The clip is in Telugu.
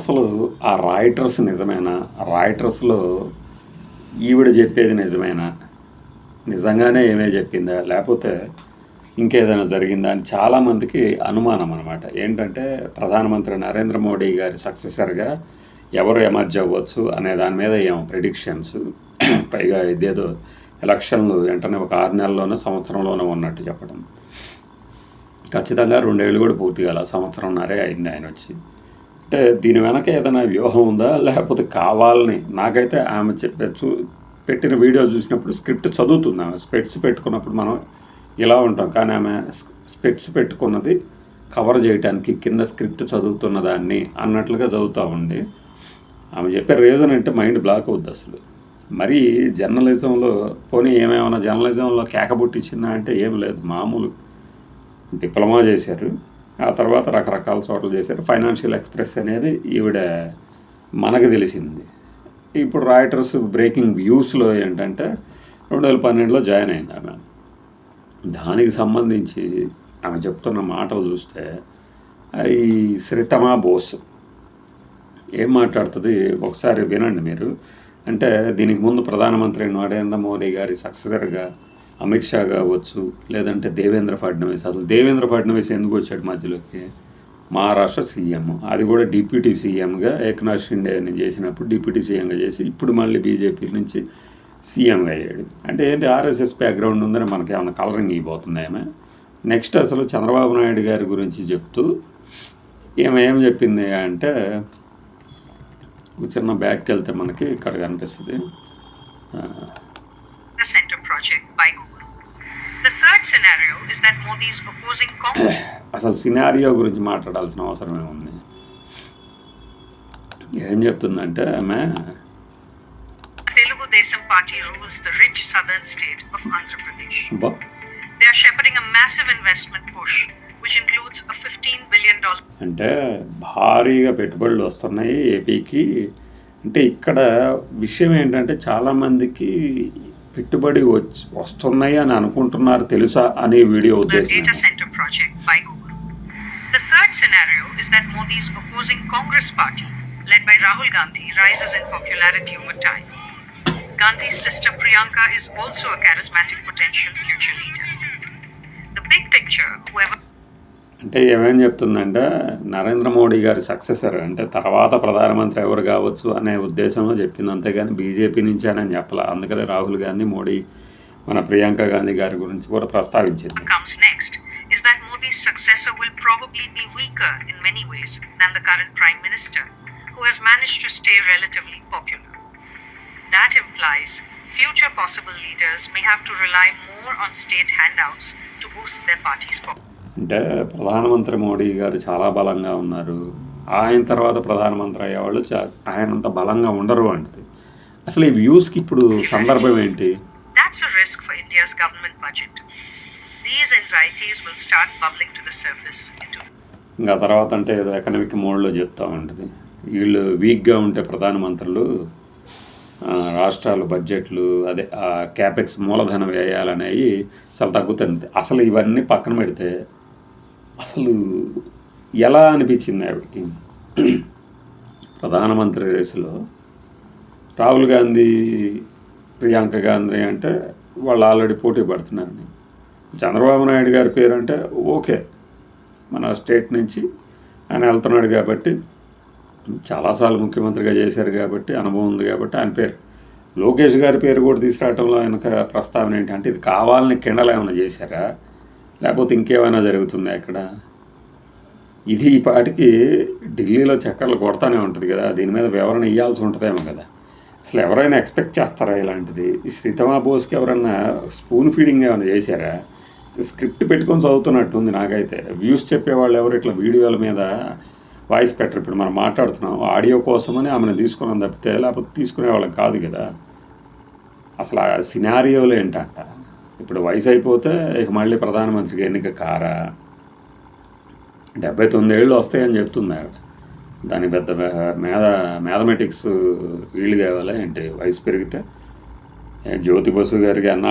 అసలు ఆ రాయిటర్స్ నిజమేనా? రాయిటర్స్లో ఈవిడ చెప్పేది నిజమేనా? నిజంగానే ఏమే చెప్పిందా? లేకపోతే ఇంకేదైనా జరిగిందా అని చాలామందికి అనుమానం అనమాట ఏంటంటే ప్రధానమంత్రి నరేంద్ర మోడీ గారి సక్సెసర్గా ఎవరు ఎమర్జ్ అవ్వచ్చు అనే దాని మీద ఏమో ప్రిడిక్షన్స్ పైగా ఇదేదో ఎలక్షన్లు వెంటనే ఒక ఆరు నెలల్లోనో సంవత్సరంలోనో ఉన్నట్టు చెప్పడం. ఖచ్చితంగా రెండేళ్ళు కూడా పూర్తి కాల సంవత్సరంన్నరే అయింది ఆయన వచ్చి. అంటే దీని వెనక ఏదైనా వ్యూహం ఉందా? లేకపోతే కావాలని నాకైతే ఆమె చెప్పే చూ పెట్టిన వీడియో చూసినప్పుడు స్క్రిప్ట్ చదువుతుంది ఆమె. స్పెట్స్ పెట్టుకున్నప్పుడు మనం ఇలా ఉంటాం. కానీ ఆమె స్పెట్స్ పెట్టుకున్నది కవర్ చేయడానికి కింద స్క్రిప్ట్ చదువుతున్న దాన్ని అన్నట్లుగా చదువుతూ ఉండి ఆమె చెప్పే రీజన్ అంటే మైండ్ బ్లాక్ అవుద్ది అసలు. మరి జర్నలిజంలో పోనీ ఏమేమైనా జర్నలిజంలో కేకబుట్టించిందా అంటే ఏం లేదు. మామూలు డిప్లొమా చేశారు. ఆ తర్వాత రకరకాల చోట్ల చేశారు. ఫైనాన్షియల్ ఎక్స్ప్రెస్ అనేది ఈవిడ మనకు తెలిసింది. ఇప్పుడు రాయిటర్స్ బ్రేకింగ్ వ్యూస్లో ఏంటంటే రెండు వేల పన్నెండులో జాయిన్ అయింది ఆమె దానికి సంబంధించి ఆమె చెప్తున్న మాటలు చూస్తే ఈ శ్రితమా బోస్ ఏం మాట్లాడుతుంది? ఒకసారి వినండి మీరు. అంటే దీనికి ముందు ప్రధానమంత్రి నరేంద్ర మోడీ గారి సక్సెసర్గా అమిత్ షా కావచ్చు లేదంటే దేవేంద్ర ఫడ్నవీస్. అసలు దేవేంద్ర ఫడ్నవీస్ ఎందుకు వచ్చాడు మధ్యలోకి? మహారాష్ట్ర సీఎం. అది కూడా డిప్యూటీ సీఎంగా ఏకనాథ్ షిండేని చేసినప్పుడు డిప్యూటీ సీఎంగా చేసి ఇప్పుడు మళ్ళీ బీజేపీ నుంచి సీఎంగా అయ్యాడు. అంటే ఏంటి ఆర్ఎస్ఎస్ బ్యాక్గ్రౌండ్ ఉందని మనకి ఏమైనా కలరింగ్ ఇవ్వబోతుంది ఆమె నెక్స్ట్ అసలు చంద్రబాబు నాయుడు గారి గురించి చెప్తూ ఈమె ఏం చెప్పింది అంటే చిన్న బ్యాగ్కి వెళ్తే మనకి ఇక్కడ కనిపిస్తుంది. The center project by Google. The third scenario is that Modi's opposing Congress అసలు సినారియో గురించి మాట్లాడాల్సిన అవసరం ఏముంది ఏం చెప్తుందంటే ఆమె Telugu Desam party rules the rich southern state of Andhra Pradesh. బా They are shepherding a massive investment push, which includes a $15 billion అంటే భారీగా పెట్టుబడులు వస్తున్నాయి ఏపీకి అంటే ఇక్కడ విషయం ఏంటంటే చాలామందికి పెట్టుబడి వచ్చి వస్తున్నాయి అని అనుకుంటున్నారు తెలుసా అనే వీడియో ఉద్దేశం. The third scenario is that Modi's opposing Congress party, led by Rahul Gandhi, rises in popularity over time. Gandhi's sister Priyanka is also a charismatic potential future leader. The big picture, whoever అంటే ఏమేం చెప్తుందంటే నరేంద్ర మోడీ గారి సక్సెసర్ అంటే తర్వాత ప్రధానమంత్రి ఎవరు కావచ్చు అనే ఉద్దేశంలో చెప్పింది అంతేగాని బీజేపీ నుంచి అని చెప్పాల అందుకనే రాహుల్ గాంధీ మోడీ మన ప్రియాంక గాంధీ గారి గురించి కూడా ప్రస్తావించింది comes next is that Modi's successor will probably be weaker in many ways than the current Prime Minister, who has managed to stay relatively popular. That implies future possible leaders may have to rely more on state handouts to boost their party's popularity. అంటే ప్రధానమంత్రి మోడీ గారు చాలా బలంగా ఉన్నారు. ఆయన తర్వాత ప్రధానమంత్రి అయ్యేవాళ్ళు చా ఆయనంత బలంగా ఉండరు అంటది. అసలు ఈ వ్యూస్కి ఇప్పుడు సందర్భం ఏంటి? That's a risk for India's government budget. These anxieties will start bubbling to the surface into ఇంకా తర్వాత అంటే ఏదో ఎకనామిక్ మోడ్లో చెప్తా ఉంటుంది వీళ్ళు వీక్గా ఉంటే ప్రధానమంత్రులు రాష్ట్రాలు బడ్జెట్లు అదే క్యాపెక్స్ మూలధన వ్యయాలు అనేవి చాలా తగ్గుతుంది అసలు ఇవన్నీ పక్కన పెడితే అసలు ఎలా అనిపించింది ఆవిడకి? ప్రధానమంత్రి రేసులో రాహుల్ గాంధీ ప్రియాంక గాంధీ అంటే వాళ్ళు ఆల్రెడీ పోటీ పడుతున్నారని చంద్రబాబు నాయుడు గారి పేరు అంటే ఓకే. మన స్టేట్ నుంచి ఆయన వెళ్తున్నాడు కాబట్టి చాలాసార్లు ముఖ్యమంత్రిగా చేశారు కాబట్టి అనుభవం ఉంది కాబట్టి ఆయన పేరు. లోకేష్ గారి పేరు కూడా తీసుకురావడంలో ఆయనక ప్రస్తావన ఏంటి అంటే ఇది కావాలని కిండలు ఏమైనా చేశారా? లేకపోతే ఇంకేమైనా జరుగుతుందా ఇక్కడ? ఇది ఈ పాటికి ఢిల్లీలో చక్కర్లు కొడతానే ఉంటుంది కదా దీని మీద వివరణ ఇవ్వాల్సి ఉంటుందేమో కదా. అసలు ఎవరైనా ఎక్స్పెక్ట్ చేస్తారా ఇలాంటిది? ఈ శ్రీతమా బోస్కి ఎవరన్నా స్పూన్ ఫీడింగ్ ఏమైనా చేశారా? స్క్రిప్ట్ పెట్టుకొని చదువుతున్నట్టు ఉంది నాకైతే. వ్యూస్ చెప్పేవాళ్ళు ఎవరు ఇట్లా వీడియోల మీద వాయిస్ పెట్టరు. ఇప్పుడు మనం మాట్లాడుతున్నాం ఆడియో కోసమని ఆమెను తీసుకున్నాం తప్పితే లేకపోతే తీసుకునే వాళ్ళకి కాదు కదా. అసలు ఆ సినారియోలు ఏంటంట? ఇప్పుడు వయసు అయిపోతే ఇక మళ్ళీ ప్రధానమంత్రికి ఎన్నిక కారా? డెబ్బై తొమ్మిదేళ్ళు వస్తాయని చెప్తుంది ఆవిడ. దాని పెద్ద మేధ మ్యాథమెటిక్స్ వీళ్ళు కావాలా ఏంటి? వయసు పెరిగితే జ్యోతి బసు గారికి అన్నాడు